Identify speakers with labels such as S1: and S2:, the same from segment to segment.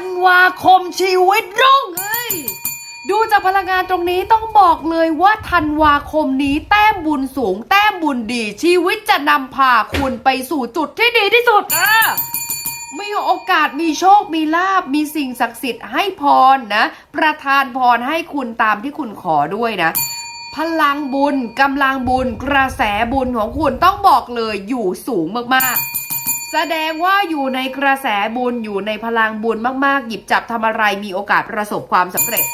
S1: นวาคมชีวิตรุ่งเฮ้ยดูจากพลังงานตรงนี้ต้องบอกเลยว่าธันวาคมนี้แต้มบุญสูง แต้มบุญดี ชีวิตจะนำพาคุณไปสู่จุดที่ดีที่สุดอะมีโอกาสมีโชคมีลาบมีสิ่งศักดิ์สิทธิ์ให้พรนะ ประทานพรให้คุณตามที่คุณขอด้วยนะ พลังบุญกำลังบุญกระแสบุญของคุณต้องบอกเลยอยู่สูงมากๆ แสดงว่าอยู่ในกระแสบุญอยู่ในพลังบุญมากๆ หยิบจับทำอะไรมีโอกาสประสบความสำเร็จ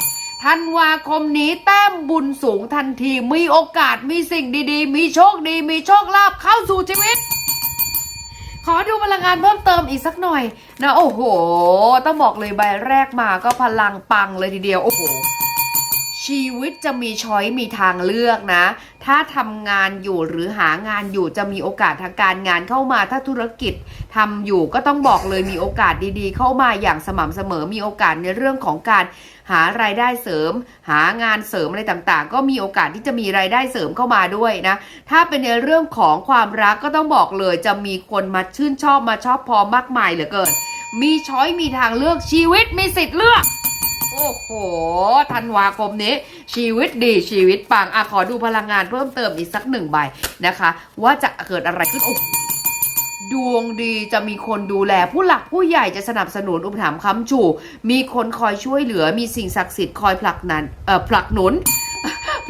S1: ธันวาคมนี้แต้มบุญสูงทันทีมีโอกาสมีสิ่งดีๆ มีโชคดี มีโชคลาภเข้าสู่ชีวิต ขอดูพลังงานเพิ่มเติมอีกสักหน่อยนะโอ้โห ต้องบอกเลยใบแรกมาก็พลังปังเลยทีเดียว โอ้โห ชีวิตจะมีช้อยมีทางเลือกนะ ถ้าทำงานอยู่หรือหางานอยู่จะมีโอกาสทางการงานเข้ามาถ้าธุรกิจทำอยู่ก็ต้องบอกเลยมีโอกาสดีๆ เข้ามาอย่างสม่ำเสมอมีโอกาสในเรื่องของการหารายได้เสริม หางานเสริมอะไรต่างๆ ก็มีโอกาสที่จะมีรายได้เสริมเข้ามาด้วยนะ ถ้าเป็นในเรื่องของความรักก็ต้องบอกเลยจะมีคนมาชื่นชอบมาชอบพอมากมายเหลือเกิน มีช้อยมีทางเลือกชีวิตมีสิทธิ์เลือก โอ้โหธันวาคมนี้ ชีวิตดีชีวิตปังอะขอดูพลังงานเพิ่มเติมอีกสักหนึ่งใบนะคะ ว่าจะเกิดอะไรขึ้นโอ้ดวงดีจะมีคนดูแลผู้หลักผู้ใหญ่จะสนับสนุนอุปถัมภ์ค้ำชู มีคนคอยช่วยเหลือมีสิ่งศักดิ์สิทธิ์คอยผลักนันเอ่อผลักหนุน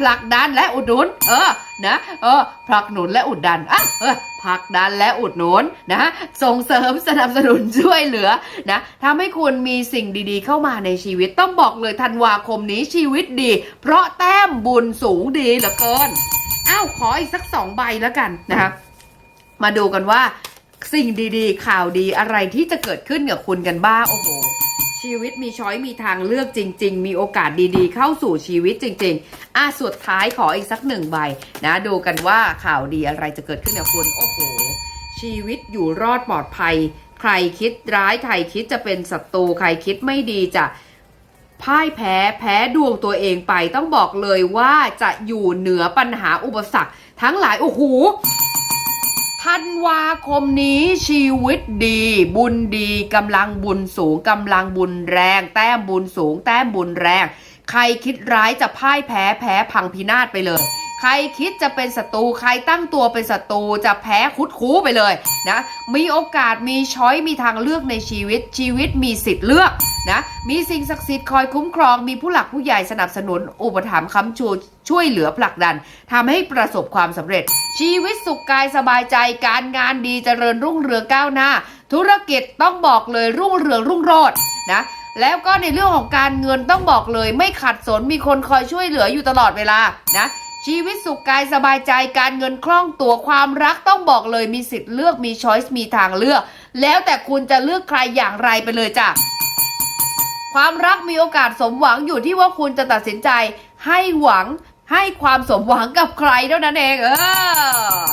S1: ผลักดันและอุดหนุน เออนะเออผลักหนุนและอุดดันอะเออผลักดันและอุดหนุนนะส่งเสริมสนับสนุนช่วยเหลือนะทำให้คุณมีสิ่งดีๆ เข้ามาในชีวิตต้องบอกเลยธันวาคมนี้ชีวิตดี เพราะแต้มบุญสูงดีเหลือเกินอ้าวขออีกสักสองใบแล้วกันนะคะมาดูกันว่าสิ่งดีๆ ข่าวดีอะไรที่จะเกิดขึ้นกับคุณกันบ้างโอ้โห ชีวิตมีช้อยมีทางเลือกจริง ๆ มีโอกาสดีๆ เข้าสู่ชีวิตจริง ๆ อะสุดท้ายขออีกสักหนึ่งใบนะ ดูกันว่าข่าวดีอะไรจะเกิดขึ้นกับคุณโอ้โห ชีวิตอยู่รอดปลอดภัย ใครคิดร้ายใครคิดจะเป็นศัตรูใครคิดไม่ดีจะพ่ายแพ้แพ้ดวงตัวเองไปต้องบอกเลยว่าจะอยู่เหนือปัญหาอุปสรรค ทั้งหลายโอ้โห ธันวาคมนี้ชีวิตดี บุญดีกำลังบุญสูงกำลังบุญแรง แต้มบุญสูง แต้มบุญแรง ใครคิดร้ายจะพ่ายแพ้แพ้พังพินาศไปเลย ใครคิดจะเป็นศัตรูใครตั้งตัวเป็นศัตรูจะแพ้คุดคูไปเลยนะมีโอกาสมีช้อยมีทางเลือกในชีวิตชีวิตมีสิทธิ์เลือกนะมีสิ่งศักดิ์สิทธิ์คอยคุ้มครอง มีผู้หลักผู้ใหญ่สนับสนุน อุปถัมภ์ค้ำชูช่วยเหลือผลักดันทำให้ประสบความสำเร็จ ชีวิตสุขกายสบายใจการงานดีเจริญรุ่งเรืองก้าวหน้า ธุรกิจต้องบอกเลยรุ่งเรืองรุ่งโรจน์นะแล้วก็ในเรื่องของการเงินต้องบอกเลย ไม่ขัดสนมีคนคอยช่วยเหลืออยู่ตลอดเวลานะ ชีวิตสุขกายสบายใจการเงินคล่องตัวความรักต้องบอกเลยมีสิทธิ์เลือกมีช้อยส์มีทางเลือก แล้วแต่คุณจะเลือกใครอย่างไรไปเลยจ้ะความรักมีโอกาสสมหวังอยู่ที่ว่าคุณจะตัดสินใจให้หวังให้ความสมหวังกับใครเท่านั้นเองเออ